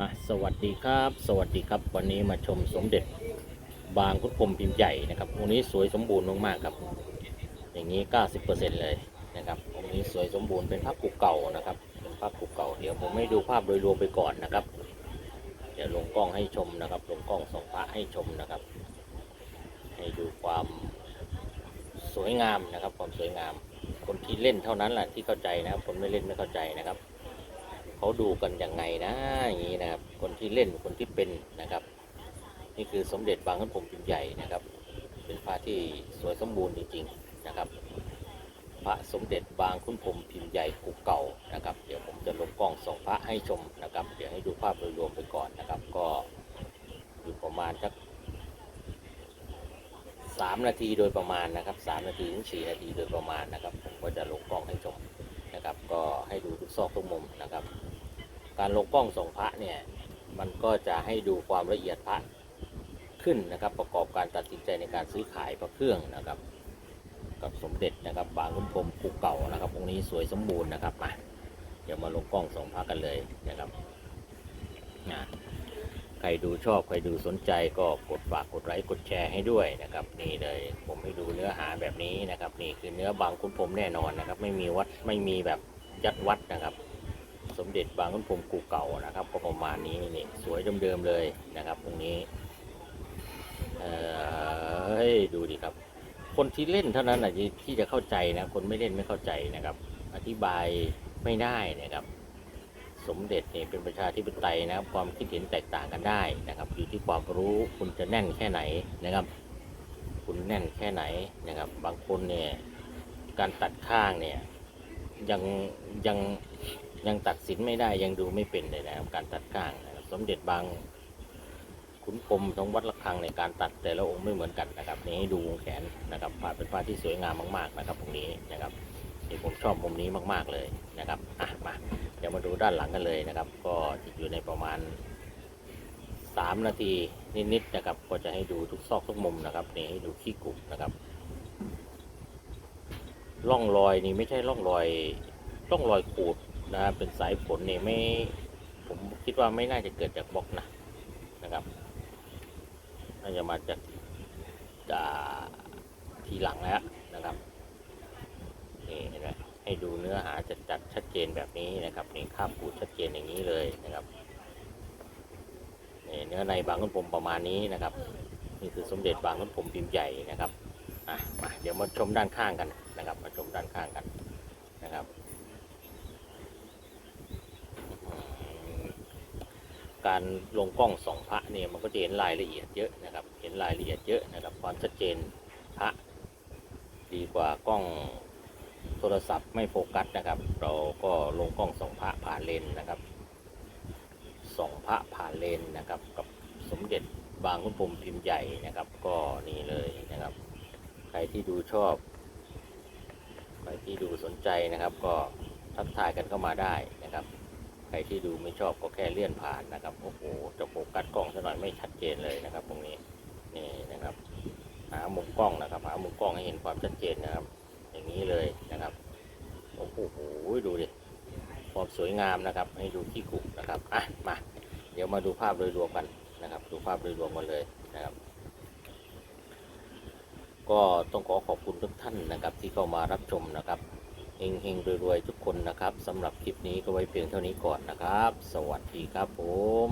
อะสวัสดีครับ สวัสดีครับ วันนี้มาชมสมเด็จบางคุดพรมพิมพ์ใหญ่นะครับองค์นี้สวยสมบูรณ์มากๆครับ อย่างนี้ 90%เลยนะครับองค์นี้สวยสมบูรณ์เป็นภาพกุเก่านะครับเป็นภาพกุเก่าเดี๋ยวผมให้ดูภาพโดยรวมไปก่อนนะครับ เดี๋ยวลงกล้องให้ชมนะครับ ลงกล้องส่องพระให้ชมนะครับ ให้ดูความสวยงามนะครับ ความสวยงาม คนที่เล่นเท่านั้นแหละที่เข้าใจนะครับ คนไม่เล่นไม่เข้าใจนะครับ เขาดูกันยังไงนะอย่างนี้นะครับ คนที่เล่นคนที่เป็นนะครับ นี่คือสมเด็จบางขันผมพิมพ์ใหญ่นะครับ เป็นพระที่สวยสมบูรณ์จริงๆนะครับ พระสมเด็จบางขุนพรมพิมพ์ใหญ่กุกเก่านะครับ เดี๋ยวผมจะลงกล้องส่องพระให้ชมนะครับ เดี๋ยวให้ดูภาพโดยรวมไปก่อนนะครับ ก็อยู่ประมาณสักสามนาทีโดยประมาณนะครับสามนาทีถึงสี่นาทีโดยประมาณนะครับ ผมก็จะลงกล้องให้ชม นะครับ ก็ให้ดูทุกซอกทุกมุมนะครับ การลงกล้องส่องพระเนี่ยมันก็จะให้ดูความละเอียดพระขึ้นนะครับ ประกอบการตัดสินใจในการซื้อขายพระเครื่องนะครับ กับสมเด็จนะครับบางขุนพรหมกุเก่านะครับองค์นี้สวยสมบูรณ์นะครับมาเดี๋ยวมาลงกล้องส่องพระกันเลยนะครับ รดูชอบใครดูสนใจก็กดฝากกดไลค์กดแชร์ให้ด้วยนะครับ นี่เลยผมให้ดูเนื้อหาแบบนี้นะครับ นี่คือเนื้อบางขุนพรหมแน่นอนนะครับ ไม่มีวัดไม่มีแบบยัดวัดนะครับ สมเด็จบางขุนพรหมกูเก่านะครับก็ประมาณนี้นี่สวยเดิมๆเลยนะครับตรงนี้เออเฮ้ยดูดิครับ คนที่เล่นเท่านั้นแหละที่จะเข้าใจนะคนไม่เล่นไม่เข้าใจนะครับ อธิบายไม่ได้นะครับ สมเด็จเนี่ยเป็นประชาธิปไตยนะครับ ความคิดเห็นแตกต่างกันได้นะครับ อยู่ที่ความรู้คุณจะแน่นแค่ไหนนะครับ คุณแน่นแค่ไหนนะครับ บางคนเนี่ยการตัดข้างเนี่ยยังยังยังตัดสินไม่ได้ยังดูไม่เป็นเลยนะครับการตัดข้างนะครับสมเด็จบางขุนพรมของวัดระฆังในการตัดแต่ละองค์ไม่เหมือนกันนะครับนี่ให้ดูวงแขนนะครับผ้าเป็นผ้าที่สวยงามมาก ๆนะครับตรงนี้นะครับที่ผมชอบมุมนี้มาก ๆเลยนะครับอะมา เดี๋ยวมาดูด้านหลังกันเลยนะครับ ก็จะอยู่ในประมาณ 3 นาทีนิดๆนะครับ ก็จะให้ดูทุกซอกทุกมุมนะครับนี่ให้ดูขี้กุบนะครับร่องรอยนี่ไม่ใช่ร่องรอยร่องรอยขูดนะครับเป็นสายฝนนี่ไม่ผมคิดว่าไม่น่าจะเกิดจากบล็อกนะนะครับน่าจะมาจากจากทีหลังแล้วนะครับ นี่เห็นไหมให้ดู เนื้อหาจัดจัดชัดเจนแบบนี้นะครับนี่ข้ามขูดชัดเจนอย่างนี้เลยนะครับนี่เนื้อในบางขุนพรมประมาณนี้นะครับ นี่คือสมเด็จบางขุนพรมพิมพ์ใหญ่นะครับอะมาเดี๋ยวมาชมด้านข้างกันนะครับ มาชมด้านข้างกันนะครับการลงกล้องสองพระเนี่ยมันก็จะเห็นรายละเอียดเยอะนะครับ เห็นรายละเอียดเยอะนะครับความชัดเจนพระดีกว่ากล้อง โทรศัพท์ไม่โฟกัสนะครับ เราก็ลงกล้องสองพระผ่านเลนนะครับสองพระผ่านเลนนะครับ กับสมเด็จบางขุนพรมพิมพ์ใหญ่นะครับ ก็นี่เลยนะครับ ใครที่ดูชอบ ใครที่ดูสนใจนะครับ ก็ทักทายกันเข้ามาได้นะครับ ใครที่ดูไม่ชอบก็แค่เลื่อนผ่านนะครับโอ้โหจะโฟกัสกล้องซะหน่อยไม่ชัดเจนเลยนะครับ ตรงนี้นี่นะครับ หามุมกล้องนะครับ หามุมกล้องให้เห็นความชัดเจนนะครับ อย่างนี้เลยนะครับ โอ้โห ดูดิ ความ สวยงามนะครับ ให้ดูที่กุนะครับอะมาเดี๋ยวมาดูภาพโดยรวมกันนะครับ ดูภาพโดยรวมกันเลยนะครับ ก็ต้องขอขอบคุณทุกท่านนะครับ ที่เข้ามารับชมนะครับเฮงเฮงๆรวยๆทุกคนนะครับสำหรับคลิปนี้ก็ไว้เพียงเท่านี้ก่อนนะครับ สวัสดีครับผม